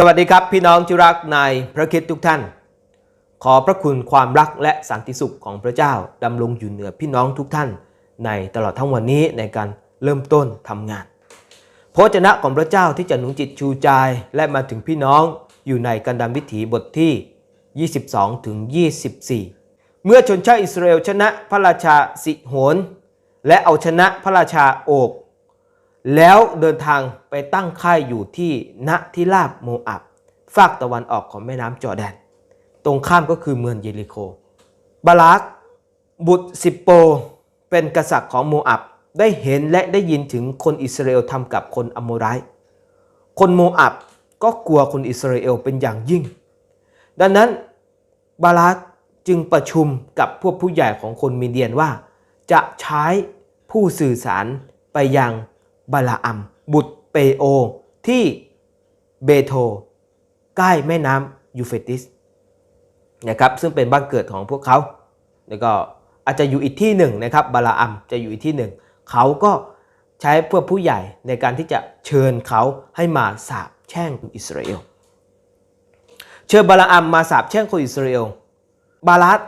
สวัสดีครับพี่น้องที่รักในพระคิดทุกท่าน ขอพระคุณความรักและสันติสุขของพระเจ้าดำรงอยู่เหนือพี่น้องทุกท่าน ในตลอดทั้งวันนี้ในการเริ่มต้นทำงานพระวจนะของพระเจ้าที่จะหนุนจิตชูใจและมาถึงพี่น้องอยู่ในกันดารวิถีบทที่ 22ถึง24 เมื่อชนชาติอิสราเอลชนะพระราชาสิโหนและเอาชนะพระราชาโอก แล้วเดินทางไปตั้งค่ายอยู่ที่ณทิราบโมอับฝากตะวันออกของแม่น้ำจอแดน ตรงข้ามก็คือเมืองเยริโค บาลักบุตรสิโป เป็นกษัตริย์ของโมอับได้เห็นและได้ยินถึงคนอิสราเอลทำกับคนอโมไรคนโมอับก็กลัวคนอิสราเอลเป็นอย่างยิ่ง ดังนั้นบาลักจึงประชุมกับพวกผู้ใหญ่ของคนมีเดียนว่า จะใช้ผู้สื่อสารไปยัง บาลาอัม บุตรเปโอ ที่เบโทใกล้แม่น้ำยูเฟติสนะครับซึ่งเป็นบ้านเกิดของพวกเขาแล้วก็อาจจะอยู่อีกที่หนึ่งนะครับบาลาอัมจะอยู่อีกที่หนึ่งเขาก็ใช้พวกผู้ใหญ่ในการที่จะเชิญเขาให้มาสาบแช่งอิสราเอลเชิญบาลาอัมมาสาบแช่งคนอิสราเอลบาลัด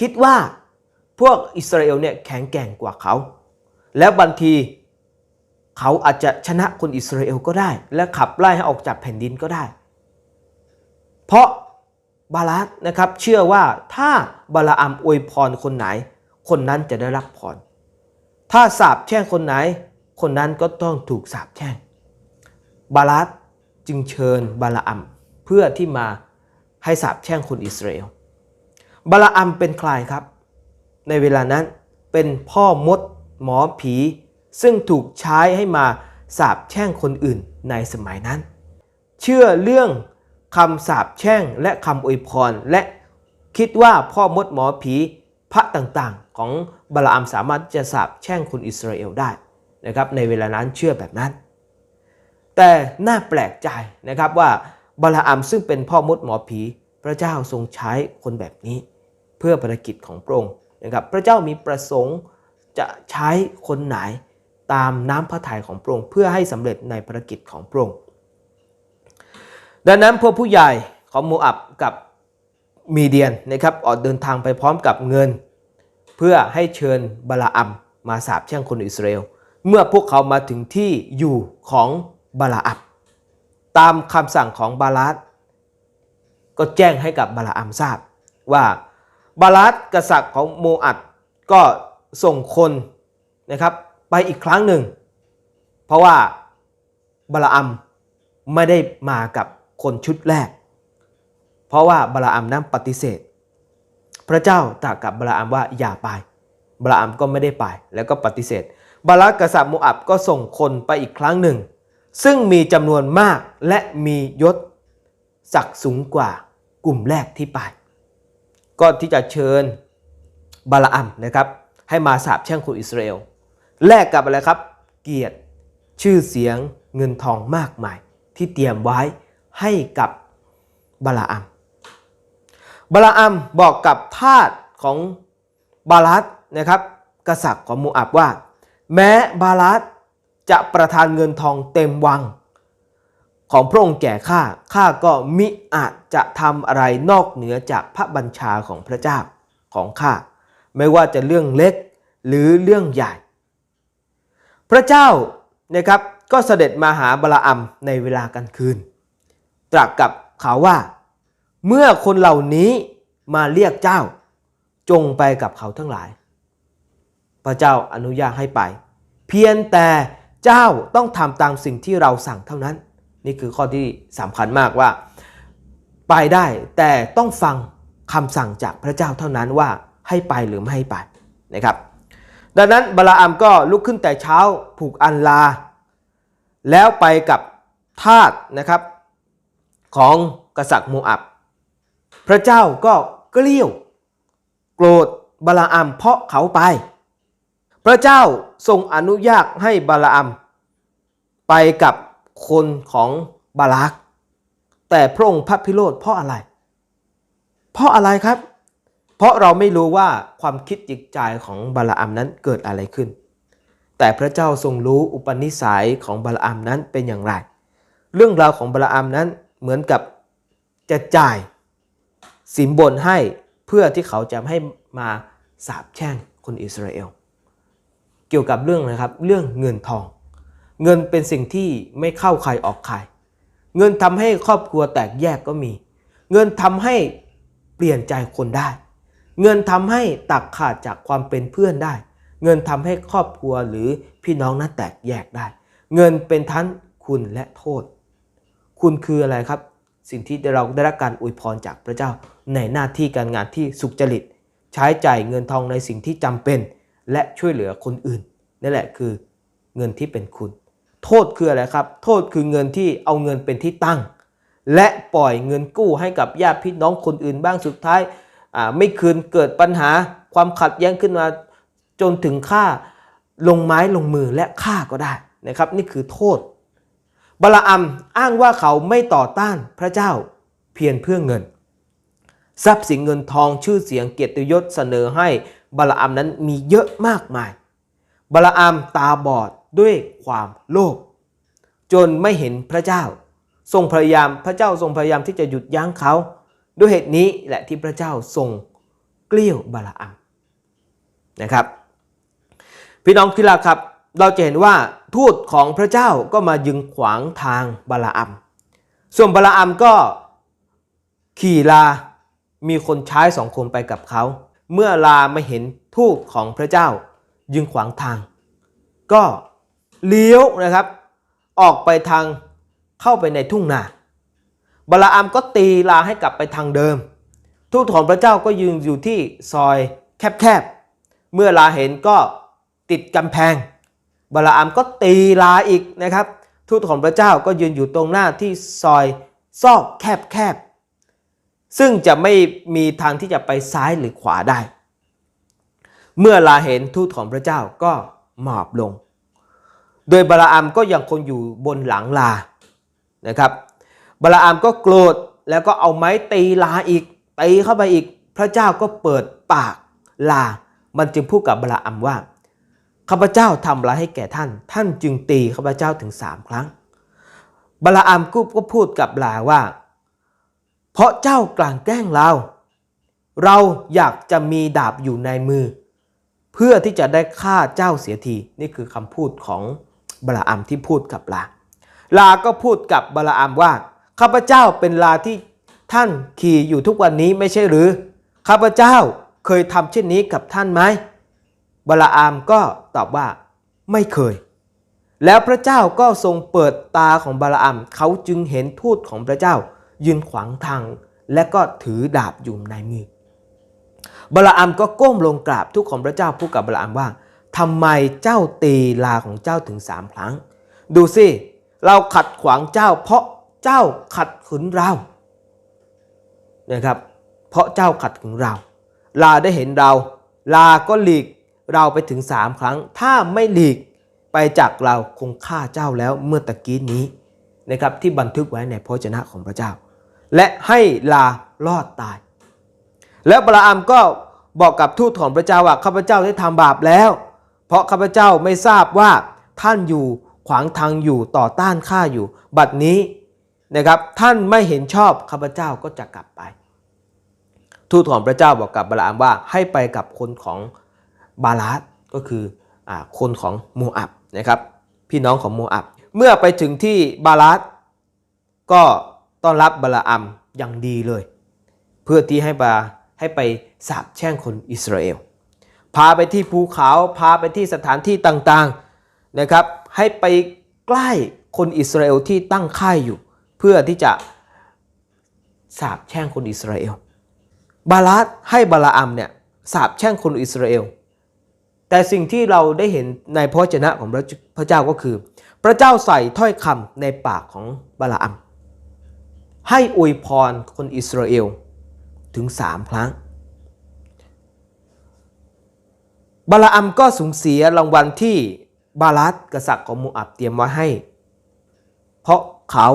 คิดว่าพวกอิสราเอลเนี่ยแข็งแกร่งกว่าเขา แล้วบางที เขาอาจจะชนะคนอิสราเอลก็ได้ และขับไล่ให้ออกจากแผ่นดินก็ได้ เพราะบาลัดนะครับเชื่อว่าถ้าบาลาอัมอวยพรคนไหน คนนั้นจะได้รับพร ถ้าสาบแช่งคนไหน คนนั้นก็ต้องถูกสาบแช่ง บาลัดจึงเชิญบาลาอัมเพื่อที่มาให้สาบแช่งคนอิสราเอล บาลาอัมเป็นใครครับ ในเวลานั้นเป็นพ่อมดหมอผี ซึ่งถูกใช้ให้มาสาบแช่งคนอื่นในสมัยนั้น เชื่อเรื่องคำสาบแช่งและคำอวยพร และคิดว่าพ่อมดหมอผีพระต่างๆ ของบาลาอัมสามารถจะสาบแช่งคนอิสราเอลได้นะครับในเวลานั้นเชื่อแบบนั้น แต่น่าแปลกใจนะครับว่าบาลาอัมซึ่งเป็นพ่อมดหมอผี พระเจ้าทรงใช้คนแบบนี้ เพื่อภารกิจของพระองค์นะครับพระเจ้ามีประสงค์จะใช้คนไหน ตามน้ำพระทัยของพระองค์เพื่อให้สำเร็จในภารกิจของพระองค์ดังนั้นพวกผู้ใหญ่ของโมอับกับมีเดียนนะครับออกเดินทางไปพร้อมกับเงิน เพื่อให้เชิญบาลาอัมมาสาบแช่งคนอิสราเอลเมื่อพวกเขามาถึงที่อยู่ของบาลาอัมตามคำสั่งของบาลัดก็แจ้งให้กับบาลาอัมทราบ ว่าบาลัดกษัตริย์ของโมอัดก็ส่งคนนะครับ ไปอีกครั้งหนึ่ง เพราะว่าบาลาอัมไม่ได้มากับคนชุดแรก เพราะว่าบาลาอัมนั้นปฏิเสธ พระเจ้าตรัสกับบาลาอัมว่าอย่าไปบาลาอัมก็ไม่ได้ไปแล้วก็ปฏิเสธ บาลัดกษัตริย์โมอับก็ส่งคนไปอีกครั้งหนึ่ง ซึ่งมีจำนวนมากและมียศศักดิ์สูงกว่ากลุ่มแรกที่ไป ก็ที่จะเชิญบาลาอัมนะครับให้มาสาบแช่งคนอิสราเอล แลกกับอะไรครับ เกียรติชื่อเสียงเงินทองมากมาย ที่เตรียมไว้ให้กับบาลาอัมบาลาอัมบอกกับทาสของบาลัดนะครับ กษัตริย์ของโมอับว่า แม้บาลัดจะประทานเงินทองเต็มวัง ของพระองค์แก่ข้าข้าก็มิอาจจะทำอะไรนอกเหนือจากพระบัญชาของพระเจ้าของข้าไม่ว่าจะเรื่องเล็กหรือเรื่องใหญ่ พระเจ้านะครับก็เสด็จมาหาบลาอัมในเวลากลางคืน ตรัสกับเขาว่า เมื่อคนเหล่านี้มาเรียกเจ้า จงไปกับเขาทั้งหลาย พระเจ้าอนุญาตให้ไป เพียงแต่เจ้าต้องทำตามสิ่งที่เราสั่งเท่านั้น นี่คือข้อที่สำคัญมากว่า ไปได้แต่ต้องฟังคำสั่งจากพระเจ้าเท่านั้นว่าให้ไปหรือไม่ให้ไปนะครับ ดังนั้นบาลาอัมก็ลุกขึ้นแต่เช้าผูกอันลา แล้วไปกับทาสนะครับของกษัตริย์โมอับ พระเจ้าก็เกลี้ยว โกรธบาลาอัมเพราะเขาไป พระเจ้าทรงอนุญาตให้บาลาอัมไปกับคนของบาลัก แต่พระองค์พระพิโรธเพราะอะไร เพราะอะไรครับ เพราะเราไม่รู้ว่าความคิดจิตใจของบาลาอัมนั้นเกิดอะไรขึ้น แต่พระเจ้าทรงรู้อุปนิสัยของบาลาอัมนั้นเป็นอย่างไร เรื่องราวของบาลาอัมนั้นเหมือนกับจะจ่ายสินบนให้เพื่อที่เขาจะให้มาสาบแช่งคนอิสราเอล เกี่ยวกับเรื่องนะครับเรื่องเงินทอง เงินเป็นสิ่งที่ไม่เข้าใครออกใคร เงินทำให้ครอบครัวแตกแยกก็มี เงินทำให้เปลี่ยนใจคนได้ เงินทำให้ตักขาดจากความเป็นเพื่อนได้ เงินทำให้ครอบครัวหรือพี่น้องนั้นแตกแยกได้ เงินเป็นทั้งคุณและโทษ คุณคืออะไรครับ สิ่งที่เราได้รับการอวยพรจากพระเจ้า ในหน้าที่การงานที่สุจริต ใช้จ่ายเงินทองในสิ่งที่จำเป็น และช่วยเหลือคนอื่นนั่นแหละคือเงินที่เป็นคุณ โทษคืออะไรครับ โทษคือเงินที่เอาเงินเป็นที่ตั้ง และปล่อยเงินกู้ให้กับญาติพี่น้องคนอื่นบ้างสุดท้าย ไม่คืนเกิดปัญหาความขัดแย้งขึ้นมาจนถึงฆ่าลงไม้ลงมือและฆ่าก็ได้นะครับ นี่คือโทษบาลาอัมอ้างว่าเขาไม่ต่อต้านพระเจ้าเพียงเพื่อเงิน ทรัพย์สินเงินทองชื่อเสียงเกียรติยศเสนอให้บาลาอัมนั้นมีเยอะมากมายบาลาอัมตาบอดด้วยความโลภจนไม่เห็นพระเจ้า ทรงพยายามพระเจ้าทรงพยายามที่จะหยุดยั้งเขา ด้วยเหตุนี้แหละที่พระเจ้าทรงเกลี้ยวบาลาอัมนะครับ พี่น้องที่รักครับ เราจะเห็นว่าทูตของพระเจ้าก็มายึงขวางทางบาลาอัมส่วนบาลาอัมก็ขี่ลา มีคนใช้สองคนไปกับเขา เมื่อลาไม่เห็นทูตของพระเจ้า ยึงขวางทาง ก็เลี้ยวนะครับ ออกไปทางเข้าไปในทุ่งนา บาลาอัมก็ตีลาให้กลับไปทางเดิม ทูตของพระเจ้าก็ยืนอยู่ที่ซอยแคบๆ เมื่อลาเห็นก็ติดกำแพง บาลาอัมก็ตีลาอีกนะครับ ทูตของพระเจ้าก็ยืนอยู่ตรงหน้าที่ซอยซอกแคบๆ ซึ่งจะไม่มีทางที่จะไปซ้ายหรือขวาได้ เมื่อลาเห็นทูตของพระเจ้าก็หมอบลง โดยบาลาอัมก็ยังคงอยู่บนหลังลานะครับ บาลาอัมก็โกรธแล้วก็เอาไม้ตีลาอีกตีเข้าไปอีก พระเจ้าก็เปิดปากลา มันจึงพูดกับบาลาอัมว่าข้าพเจ้าทำร้ายให้แก่ท่าน ท่านจึงตีข้าพเจ้าถึงสามครั้งบาลาอัมก็พูดกับลาว่า เพราะเจ้ากลั่นแกล้งเรา เราอยากจะมีดาบอยู่ในมือ เพื่อที่จะได้ฆ่าเจ้าเสียทีนี่คือคำพูดของบาลาอัมที่พูดกับลา ลาก็พูดกับบาลาอัมว่า ข้าพเจ้าเป็นลาที่ท่านขี่อยู่ทุกวันนี้ไม่ใช่หรือ ข้าพเจ้าเคยทำเช่นนี้กับท่านไหมบลาอามก็ตอบว่าไม่เคย แล้วพระเจ้าก็ทรงเปิดตาของบาลาอัมเขาจึงเห็นทูตของพระเจ้า ยืนขวางทาง และก็ถือดาบอยู่ในมือบาลาอัมก็ก้มลงกราบทูตของพระเจ้าพูดกับบาลาอัมว่าทำไมเจ้าตีลาของเจ้าถึงสามครั้ง ดูสิ เราขัดขวางเจ้าเพราะ เจ้าขัดขืนเรานะครับ เพราะเจ้าขัดขืนเรา ลาได้เห็นเรา ลาก็หลีกเราไปถึงสามครั้ง ถ้าไม่หลีกไปจากเราคงฆ่าเจ้าแล้วเมื่อตะกี้นี้นะครับที่บันทึกไว้ในพระวจนะของพระเจ้า และให้ลารอดตาย แล้วบาลาอัมก็บอกกับทูตของพระเจ้าว่าข้าพเจ้าได้ทำบาปแล้ว เพราะข้าพเจ้าไม่ทราบว่าท่านอยู่ขวางทางอยู่ต่อต้านข้าอยู่ บัดนี้ นะครับท่านไม่เห็นชอบข้าพเจ้าก็จะกลับไป ทูตของพระเจ้าบอกกับบาลามว่าให้ไปกับคนของบาลาสก็คืออคนของโมอับนะครับพี่น้องของโมอับ เมื่อไปถึงที่บาลาสก็ต้อนรับบาลาอัมอย่างดีเลย เพื่อที่ให้บาให้ไปสาบแช่งคนอิสราเอลพาไปที่ภูเขาพาไปที่สถานที่ต่างๆนะครับให้ไปใกล้คนอิสราเอลที่ตั้งค่ายอยู่ เพื่อที่จะสาบแช่งคนอิสราเอล บาลาสให้บาลาอัมเนี่ยสาบแช่งคนอิสราเอล แต่สิ่งที่เราได้เห็นในพระวจนะของพระพระเจ้าก็คือ พระเจ้าใส่ถ้อยคำในปากของบาลาอัมให้อวยพรคนอิสราเอลถึงสามครั้ง บาลาอัมก็สูญเสียรางวัลที่บาลัสกษัตริย์ของโมอับเตรียมไว้ให้ เพราะเขา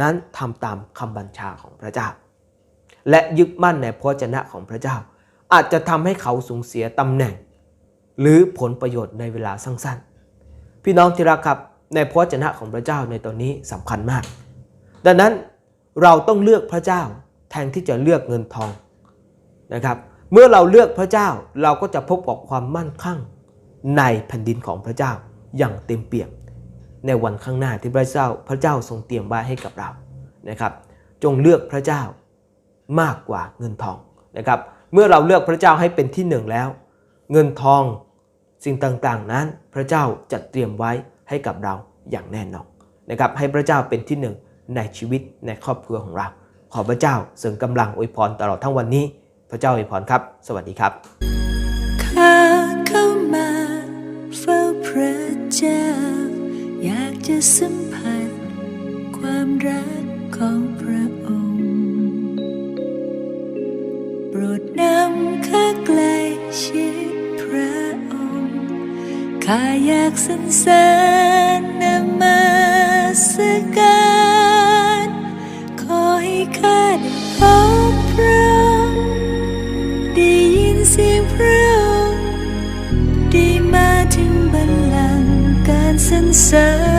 นั้นทำตามคำบัญชาของพระเจ้า และยึดมั่นในพระวจนะของพระเจ้า อาจจะทำให้เขาสูญเสียตำแหน่ง หรือผลประโยชน์ในเวลาสั้นๆ พี่น้องที่รักครับในพระวจนะของพระเจ้าในตอนนี้สำคัญมาก ดังนั้นเราต้องเลือกพระเจ้าแทนที่จะเลือกเงินทองนะครับ เมื่อเราเลือกพระเจ้าเราก็จะพบกับความมั่นคงในแผ่นดินของพระเจ้าอย่างเต็มเปี่ยม ในวันข้างหน้าที่พระเจ้าพระเจ้าทรงเตรียมไว้ให้กับเรานะครับ จงเลือกพระเจ้ามากกว่าเงินทองนะครับ เมื่อเราเลือกพระเจ้าให้เป็นที่หนึ่งแล้ว เงินทองสิ่งต่างๆนั้นพระเจ้าจัดเตรียมไว้ให้กับเราอย่างแน่นอนนะครับ ให้พระเจ้าเป็นที่หนึ่งในชีวิตในครอบครัวของเรา ขอพระเจ้าเสริมกำลังอวยพรตลอดทั้งวันนี้ พระเจ้าอวยพรครับ สวัสดีครับข้าเข้ามาเฝ้าพระเจ้า อยากจะสัมผัสความรักของพระองค์ โปรดนำข้าใกล้ชิดพระองค์ ข้าอยากสรรเสริญนมัสการ ก